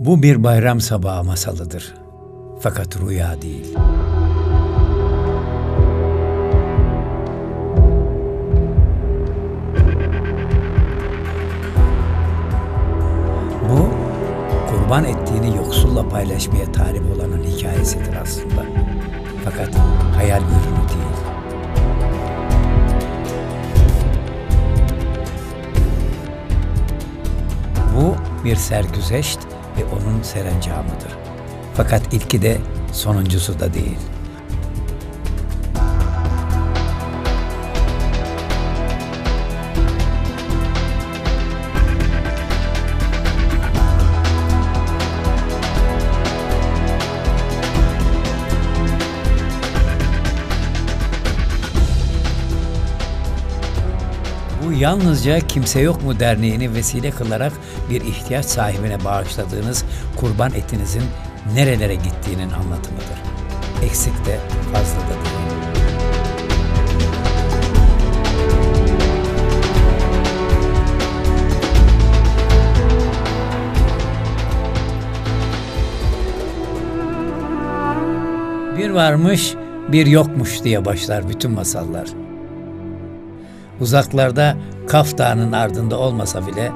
Bu bir bayram sabahı masalıdır. Fakat rüya değil. Bu kurban ettiğini yoksulla paylaşmaya talip olanın hikayesidir aslında. Fakat hayal ürünü değil. Bu bir sergüzeşt ve onun serencamıdır. Fakat ilki de sonuncusu da değil. Bu yalnızca Kimse Yok mu derneğini vesile kılarak bir ihtiyaç sahibine bağışladığınız kurban etinizin nerelere gittiğinin anlatımıdır. Eksik de fazla da değil. Bir varmış, bir yokmuş diye başlar bütün masallar. Uzaklarda Kaf Dağı'nın ardında olmasa bile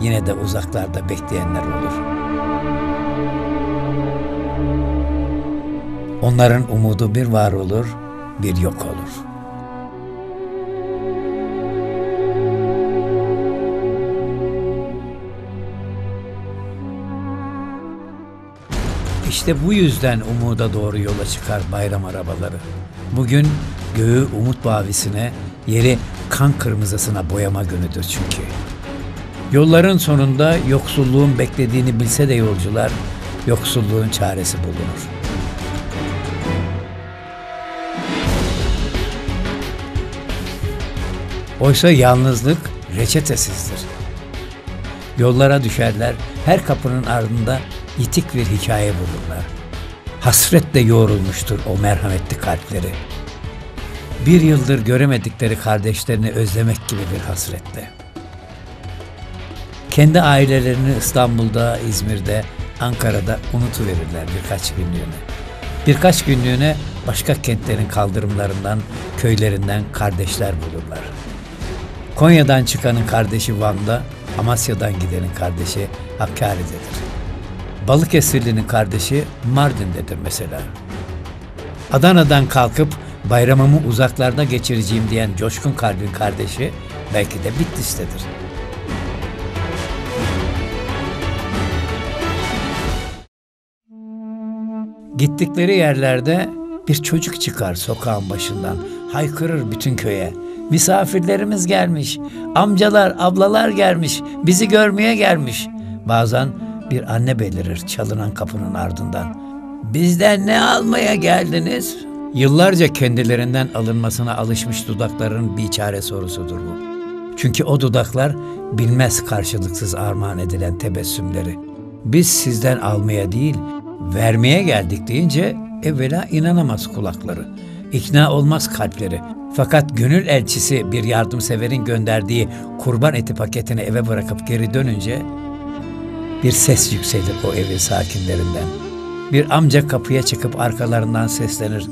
yine de uzaklarda bekleyenler olur. Onların umudu bir var olur, bir yok olur. İşte bu yüzden umuda doğru yola çıkar bayram arabaları. Bugün göğü umut mavisine, yeri kan kırmızısına boyama günüdür çünkü. Yolların sonunda yoksulluğun beklediğini bilse de yolcular, yoksulluğun çaresi bulunur. Oysa yalnızlık reçetesizdir. Yollara düşerler, her kapının ardında itik bir hikaye bulurlar. Hasretle yoğrulmuştur o merhametli kalpleri. Bir yıldır göremedikleri kardeşlerini özlemek gibi bir hasretle. Kendi ailelerini İstanbul'da, İzmir'de, Ankara'da unutuverirler birkaç günlüğüne. Birkaç günlüğüne başka kentlerin kaldırımlarından, köylerinden kardeşler bulurlar. Konya'dan çıkanın kardeşi Van'da, Amasya'dan gidenin kardeşi Hakkari'dedir. Balıkesirli'nin kardeşi Mardin'dedir mesela. Adana'dan kalkıp bayramımı uzaklarda geçireceğim diyen coşkun kalbin kardeşi belki de Bitlis'tedir. Gittikleri yerlerde bir çocuk çıkar sokağın başından, haykırır bütün köye. Misafirlerimiz gelmiş, amcalar, ablalar gelmiş, bizi görmeye gelmiş. Bazen bir anne belirir çalınan kapının ardından. Bizden ne almaya geldiniz? Yıllarca kendilerinden alınmasına alışmış dudakların bir çare sorusudur bu. Çünkü o dudaklar bilmez karşılıksız armağan edilen tebessümleri. Biz sizden almaya değil, vermeye geldik deyince evvela inanamaz kulakları. İkna olmaz kalpleri. Fakat gönül elçisi bir yardımseverin gönderdiği kurban eti paketini eve bırakıp geri dönünce bir ses yükselir o evin sakinlerinden. Bir amca kapıya çıkıp arkalarından seslenir.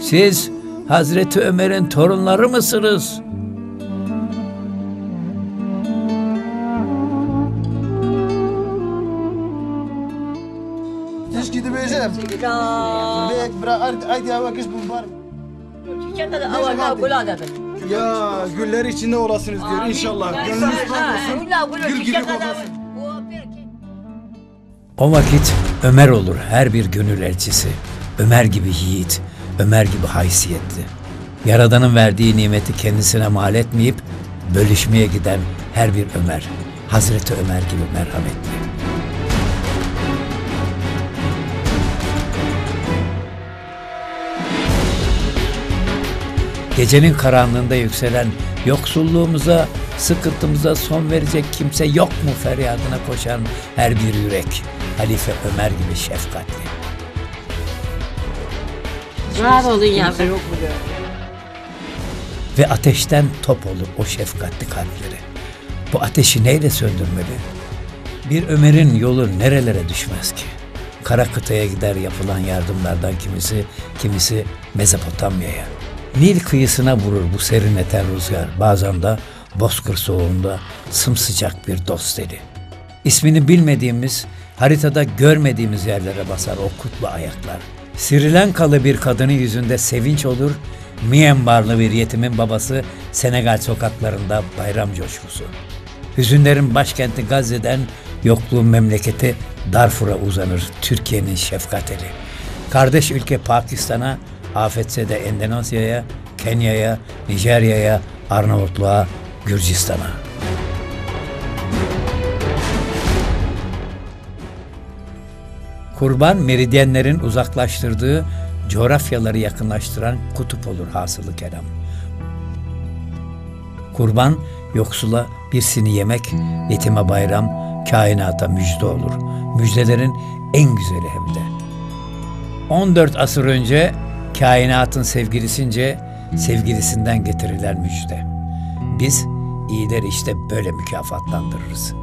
Siz Hazreti Ömer'in torunları mısınız? Gidip eğeceğim. Bek bırak haydi hava kış bu var. Ya güller içinde olasınız diyor inşallah. Gönlünüz olsun. Gül gibi kokasın. O vakit Ömer olur her bir gönül elçisi. Ömer gibi yiğit, Ömer gibi haysiyetli. Yaradanın verdiği nimeti kendisine mal etmeyip bölüşmeye giden her bir Ömer. Hazreti Ömer gibi merhametli. Gecenin karanlığında yükselen yoksulluğumuza, sıkıntımıza son verecek kimse yok mu feryadına koşan her bir yürek. Halife Ömer gibi şefkatli. Var olun yavrum. Ve ateşten top olur o şefkatli kalpleri. Bu ateşi neyle söndürmeli? Bir Ömer'in yolu nerelere düşmez ki? Kara kıtaya gider yapılan yardımlardan kimisi, kimisi Mezopotamya'ya. Nil kıyısına vurur bu serin eten rüzgar. Bazen de bozkır soğuğunda sımsıcak bir dost eli. İsmini bilmediğimiz, haritada görmediğimiz yerlere basar o kutlu ayaklar. Sri Lankalı bir kadının yüzünde sevinç olur, Myanmarlı bir yetimin babası Senegal sokaklarında bayram coşkusu. Hüzünlerin başkenti Gazze'den yokluğun memleketi Darfur'a uzanır Türkiye'nin şefkat eli. Kardeş ülke Pakistan'a, afetse de Endonezya'ya, Kenya'ya, Nijerya'ya, Arnavutluğa, Gürcistan'a. Kurban meridyenlerin uzaklaştırdığı, coğrafyaları yakınlaştıran kutup olur hasılı kelam. Kurban yoksula bir sini yemek, yetime bayram, kainata müjde olur. Müjdelerin en güzeli hem de. 14 asır önce kainatın sevgilisince sevgilisinden getirilen müjde. Biz iyileri işte böyle mükafatlandırırız.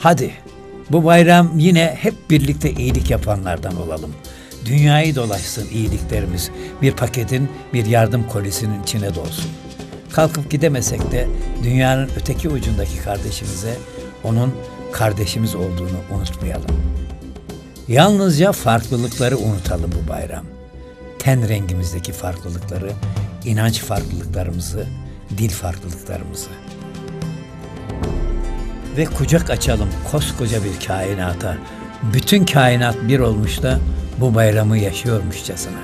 Hadi bu bayram yine hep birlikte iyilik yapanlardan olalım. Dünyayı dolaşsın iyiliklerimiz. Bir paketin, bir yardım kolisinin içine dolsun. Kalkıp gidemesek de dünyanın öteki ucundaki kardeşimize onun kardeşimiz olduğunu unutmayalım. Yalnızca farklılıkları unutalım bu bayram. Ten rengimizdeki farklılıkları, inanç farklılıklarımızı, dil farklılıklarımızı ve kucak açalım koskoca bir kainata. Bütün kainat bir olmuş da bu bayramı yaşıyormuşçasına.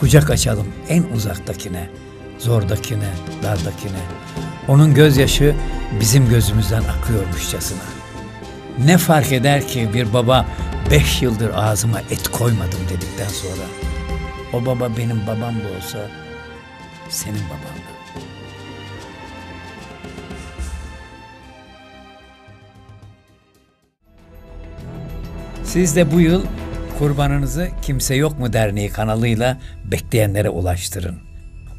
Kucak açalım en uzaktakine, zordakine, dardakine. Onun gözyaşı bizim gözümüzden akıyormuşçasına. Ne fark eder ki bir baba beş yıldır ağzıma et koymadım dedikten sonra. O baba benim babam da olsa senin baban da. Siz de bu yıl kurbanınızı Kimse Yok mu Derneği kanalıyla bekleyenlere ulaştırın.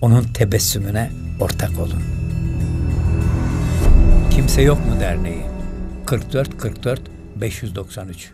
Onun tebessümüne ortak olun. Kimse Yok mu Derneği 44 44 593